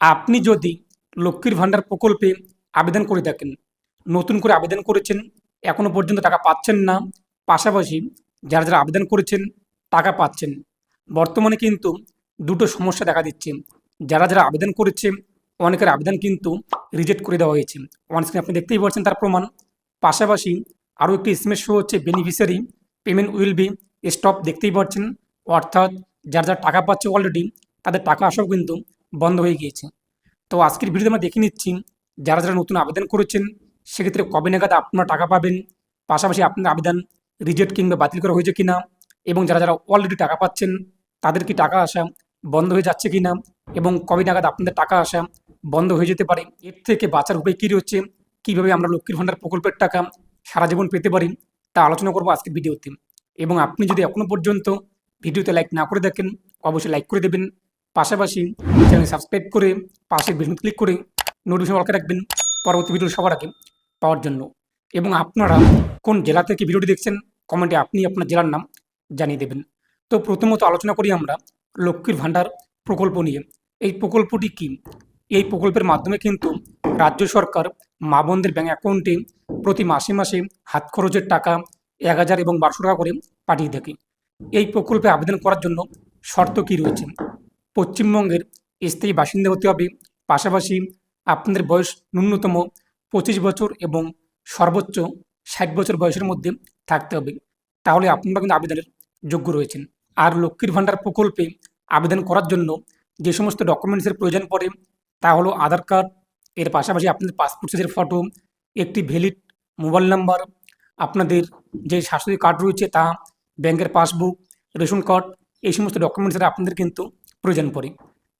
আপনি যদি লক্ষ্মীর ভাণ্ডার প্রকল্পে আবেদন করে থাকেন, নতুন করে আবেদন করেছেন, এখনও পর্যন্ত টাকা পাচ্ছেন না, পাশাপাশি যারা যারা আবেদন করেছেন টাকা পাচ্ছেন। বর্তমানে কিন্তু দুটো সমস্যা দেখা দিচ্ছে। যারা যারা আবেদন করেছে, অনেকের আবেদন কিন্তু রিজেক্ট করে দেওয়া হয়েছে। অনস্ক্রিনে আপনি দেখতেই পাচ্ছেন তার প্রমাণ। পাশাপাশি আরও একটি এসএমএস শো হচ্ছে beneficiary payment will be stop দেখতেই পাচ্ছেন। অর্থাৎ যারা যারা টাকা পাচ্ছে অলরেডি তাদের টাকা আসাও কিন্তু বন্ধ হয়ে গিয়েছে। তো আজকের ভিডিওতে আমরা দেখে নিচ্ছি, যারা যারা নতুন আবেদন করেছেন, সেক্ষেত্রে কবে নাগাদ আপনারা টাকা পাবেন? পাশাপাশি আপনার আবেদন রিজেক্ট কিংবা বাতিল করা হয়েছে কিনা? এবং যারা যারা অলরেডি টাকা পাচ্ছেন, তাদের কি টাকা আসা বন্ধ হয়ে যাচ্ছে কিনা? এবং কবে নাগাদ আপনাদের টাকা আসা বন্ধ হয়ে যেতে পারে? এর থেকে বাঁচার উপায় কী রয়েছে? কীভাবে আমরা লক্ষ্মীর ভাণ্ডার প্রকল্পের টাকা সারা জীবন পেতে পারি? তা আলোচনা করব আজকের ভিডিওতে। এবং আপনি যদি এখনও পর্যন্ত ভিডিওতে লাইক না করে দেখেন অবশ্যই লাইক করে দেবেন। পাশাপাশি চ্যানেল সাবস্ক্রাইব করে পাশের বেলুন ক্লিক করে নোটিফিকেশন অলকে রাখবেন, পরবর্তী ভিডিও সবার আগে পাওয়ার জন্য। এবং আপনারা কোন জেলা থেকে ভিডিওটি দেখছেন কমেন্টে আপনি আপনার জেলার নাম জানিয়ে দেবেন। তো প্রথমত আলোচনা করি আমরা লক্ষ্মীর ভাণ্ডার প্রকল্প নিয়ে। এই প্রকল্পটি কি? এই প্রকল্পের মাধ্যমে কিন্তু রাজ্য সরকার মা বোনদের ব্যাঙ্ক অ্যাকাউন্টে প্রতি মাসে মাসে হাত খরচের টাকা এক হাজার এবং বারোশো টাকা করে পাঠিয়ে থাকে। এই প্রকল্পে আবেদন করার জন্য শর্ত কী রয়েছে? পশ্চিমবঙ্গের স্থায়ী বাসিন্দা হতে হবে। পাশাপাশি আপনাদের বয়স ন্যূনতম পঁচিশ বছর এবং সর্বোচ্চ ষাট বছর বয়সের মধ্যে থাকতে হবে। তাহলে আপনারা কিন্তু আবেদনের যোগ্য রয়েছেন। আর লক্ষ্মীর ভাণ্ডার প্রকল্পে আবেদন করার জন্য যে সমস্ত ডকুমেন্টসের প্রয়োজন পড়ে, তা হলো আধার কার্ড, এর পাশাপাশি আপনাদের পাসপোর্ট সাইজের ফটো একটি ভ্যালিড মোবাইল নাম্বার আপনাদের যে স্বাস্থ্য কার্ড রয়েছে তা ব্যাংকের পাসবুক রেশন কার্ড এই সমস্ত ডকুমেন্টসের আপনাদের কিন্তু প্রয়োজন পড়ে।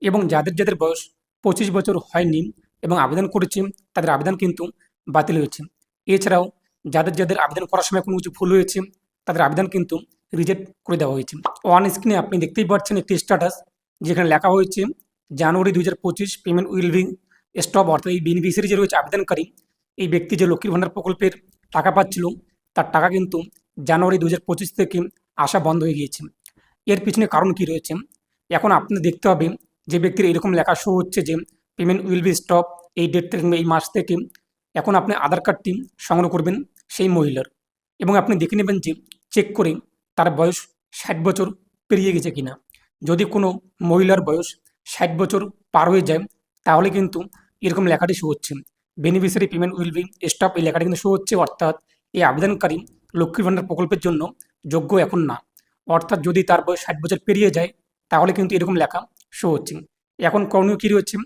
এবং যাদের যাদের বয়স পঁচিশ বছর হয়নি এবং আবেদন করেছে, তাদের আবেদন কিন্তু বাতিল হয়েছে। এছাড়াও যাদের যাদের আবেদন করার সময় কোনো কিছু ভুল হয়েছে, তাদের আবেদন কিন্তু রিজেক্ট করে দেওয়া হয়েছে। ওয়ান স্ক্রিনে আপনি দেখতেই পাচ্ছেন একটি স্ট্যাটাস যেখানে লেখা হয়েছে, জানুয়ারি দু হাজার পঁচিশ পেমেন্ট উইল বি স্টপ অর্থাৎ এই বেনিফিসিয়ারি যে রয়েছে আবেদনকারী, এই ব্যক্তি যে লক্ষ্মীর ভাণ্ডার প্রকল্পের টাকা পাচ্ছিল, তার টাকা কিন্তু জানুয়ারি দু হাজার পঁচিশ থেকে আসা বন্ধ হয়ে গিয়েছে। এর পিছনে কারণ কি রয়েছে? এখন আপনি দেখতে হবে যে ব্যক্তির এরকম লেখা শো হচ্ছে যে পেমেন্ট উইল বি স্টপ এই ডেট থেকে এই মাস থেকে এখন আপনি আধার কার্ডটি সংগ্রহ করবেন সেই মহিলার। এবং আপনি দেখে নেবেন যে চেক করে তার বয়স ষাট বছর পেরিয়ে গেছে কিনা। যদি কোনো মহিলার বয়স ষাট বছর পার হয়ে যায়, তাহলে কিন্তু এরকম লেখাটি শো হচ্ছে। Beneficiary payment will be stop এই লেখাটি কিন্তু শো হচ্ছে, অর্থাৎ এই আবেদনকারী লক্ষ্মীর ভাণ্ডার প্রকল্পের জন্য যোগ্য এখন না। অর্থাৎ যদি তার বয়স ষাট বছর পেরিয়ে যায় তাহলে কিন্তু এরকম লেখা শো হচ্ছে। এখন করণীয় কী রয়েছে?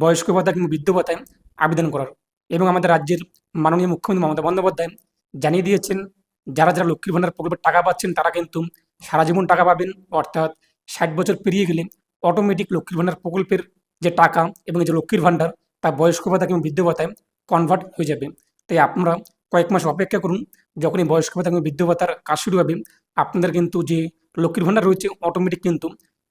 বয়স্ক ভাতা কিংবা বৃদ্ধ ভাতায় আবেদন করার। এবং আমাদের রাজ্যের মাননীয় মুখ্যমন্ত্রী মমতা বন্দ্যোপাধ্যায় জানিয়ে দিয়েছেন, যারা যারা লক্ষ্মীর ভাণ্ডার প্রকল্পের টাকা পাচ্ছেন, তারা কিন্তু সারা জীবন টাকা পাবেন। অর্থাৎ ষাট বছর পেরিয়ে গেলে অটোমেটিক লক্ষ্মীর ভাণ্ডার প্রকল্পের যে টাকা এবং যে লক্ষ্মীর ভাণ্ডার, তা বয়স্ক ভাতা কিংবা বৃদ্ধ ভাতায় কনভার্ট হয়ে যাবে। তাই আপনারা কয়েক মাস অপেক্ষা করুন। যখনই বয়স্ক ভাতা কিংবা বৃদ্ধ ভাতার কাজ শুরু হবে, আপনাদের কিন্তু যে লক্ষ্মীর ভাণ্ডার রয়েছে অটোমেটিক কিন্তু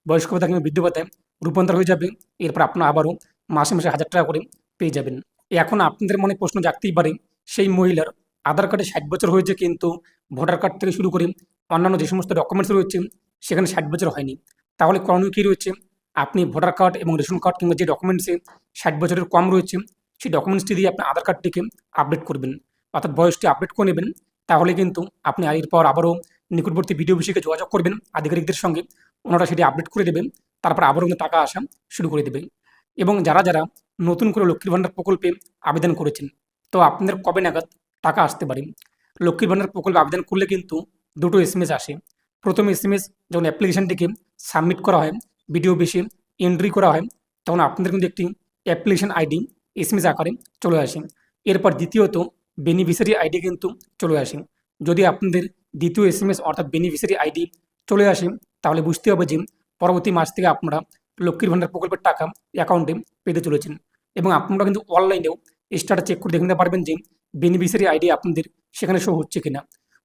বয়স্ক ভাতা কিংবা বৃদ্ধ ভাতায় রূপান্তর হয়ে যাবে, এরপর আপনারা আবারও মাসে মাসে হাজার টাকা করে পেয়ে যাবেন। এখন আপনাদের মনে প্রশ্ন জাগতেই পারে, সেই মহিলার আধার কার্ডে ষাট বছর হয়েছে কিন্তু ভোটার কার্ড থেকে শুরু করে অন্যান্য যে সমস্ত ডকুমেন্টস রয়েছে, সেখানে ষাট বছর হয়নি। তাহলে করণীয় কী রয়েছে? আপনি ভোটার কার্ড এবং রেশন কার্ড কিংবা যে ডকুমেন্টসে ষাট বছরের কম রয়েছে, সেই ডকুমেন্টসটি দিয়ে আপনি আধার কার্ডটিকে আপডেট করবেন। অর্থাৎ বয়সটি আপডেট করে নেবেন, তাহলে কিন্তু আপনি এরপর আবারও নিকটবর্তী ভিডিও বিষয়কে যোগাযোগ করবেন, আধিকারিকদের সঙ্গে। ওনারা সেটি আপডেট করে দেবেন, তারপর আবারও কিন্তু টাকা আসা শুরু করে দেবে এবং যারা যারা নতুন করে লক্ষ্মীর ভাণ্ডার প্রকল্পে আবেদন করেছেন, তো আপনাদের কবে নাগাদ টাকা আসতে পারে? লক্ষ্মীর ভাণ্ডার প্রকল্পে আবেদন করলে কিন্তু দুটো এস আসে। প্রথম এস এম এস যখন অ্যাপ্লিকেশানটিকে সাবমিট করা হয় ভিডিও বেশি এন্ট্রি করা হয়, তখন আপনাদের কিন্তু একটি application ID S M S আকারে চলে আসে। এরপর দ্বিতীয়ত বেনিফিশিয়ারি আইডি কিন্তু চলে আসে। যদি আপনাদের দ্বিতীয় এস এম এস অর্থাৎ বেনিফিশিয়ারি আইডি চলে আসে তাহলে বুঝতে হবে যে পরবর্তী মাস থেকে আপনারা লক্ষ্মীর ভাণ্ডার প্রকল্পের টাকা অ্যাকাউন্টে পেতে চলেছেন। এবং আপনারা কিন্তু অনলাইনেও স্টার্ট চেক করে দেখে নিতে পারবেন যে বেনিফিশিয়ারি আইডি আপনাদের সেখানে শো হচ্ছে কিনা।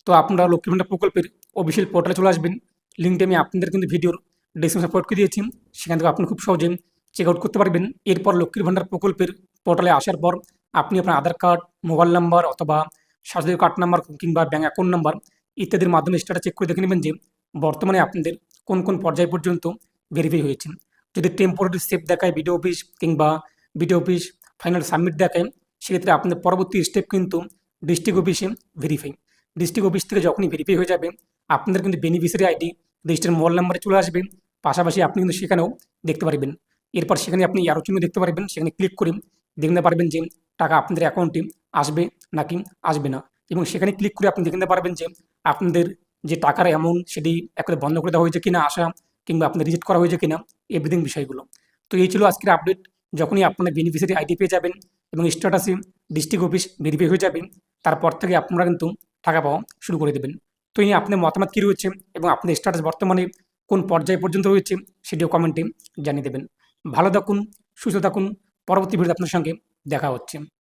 তো আপনারা লক্ষ্মীর ভাণ্ডার প্রকল্পের অফিসিয়াল পোর্টালে চলে আসবেন। লিঙ্কটি আমি আপনাদের কিন্তু ভিডিওর ডিসক্রিপশন পোর্ট করে দিয়েছি। সেখান থেকে আপনি খুব সহজে চেক আউট করতে পারবেন। এরপর লক্ষ্মীর ভাণ্ডার প্রকল্পের পোর্টালে আসার পর আপনি আপনার আধার কার্ড মোবাইল নাম্বার অথবা স্বাস্থ্য কার্ড নাম্বার কিংবা ব্যাঙ্ক অ্যাকাউন্ট নাম্বার ইত্যাদির মাধ্যমে স্টার্ট চেক করে দেখে নেবেন যে বর্তমানে আপনাদের কোন কোন পর্যায় পর্যন্ত ভেরিফাই হয়েছে যদি টেম্পোরারি সেভ দেখায় বিডিও অফিস কিংবা বিডিও অফিস ফাইনাল সাবমিট দেখায় সেক্ষেত্রে আপনাদের পরবর্তী স্টেপ কিন্তু ডিস্ট্রিক্ট অফিসে ভেরিফাই ডিস্ট্রিক্ট অফিস থেকে যখনই ভেরিফাই হয়ে যাবে আপনাদের কিন্তু বেনিফিশিয়ারি আইডি রেজিস্টার মোবাইল নাম্বারে চলে আসবে। পাশাপাশি আপনি কিন্তু সেখানেও দেখতে পারবেন। এরপর সেখানে আপনি আরও চিহ্ন দেখতে পারবেন। সেখানে ক্লিক করে দেখতে পারবেন যে টাকা আপনাদের অ্যাকাউন্টে আসবে নাকি আসবে না। এবং সেখানে ক্লিক করে আপনি দেখতে পারবেন যে আপনাদের যে টাকার অ্যামাউন্ট সেটি একবারে বন্ধ করে দেওয়া হয়েছে কিনা আসা কিংবা আপনার রিজেক্ট করা হয়েছে কিনা এভরিথিং বিষয়গুলো। তো এই ছিল আজকের আপডেট যখনই আপনার বেনিফিশিয়ারি আইডি পেয়ে যাবেন এবং স্ট্যাটাসে ডিস্ট্রিক্ট অফিস ভেরিফাই হয়ে যাবে, তারপর থেকে আপনারা কিন্তু টাকা পাওয়া শুরু করে দেবেন। তো এই আপনার মতামত কী রয়েছে এবং আপনার স্ট্যাটাস বর্তমানে কোন পর্যায় পর্যন্ত রয়েছে সেটিও কমেন্টে জানিয়ে দেবেন। ভালো থাকুন, সুস্থ থাকুন, পরবর্তী ভিডিও আপনার সঙ্গে দেখা হচ্ছে।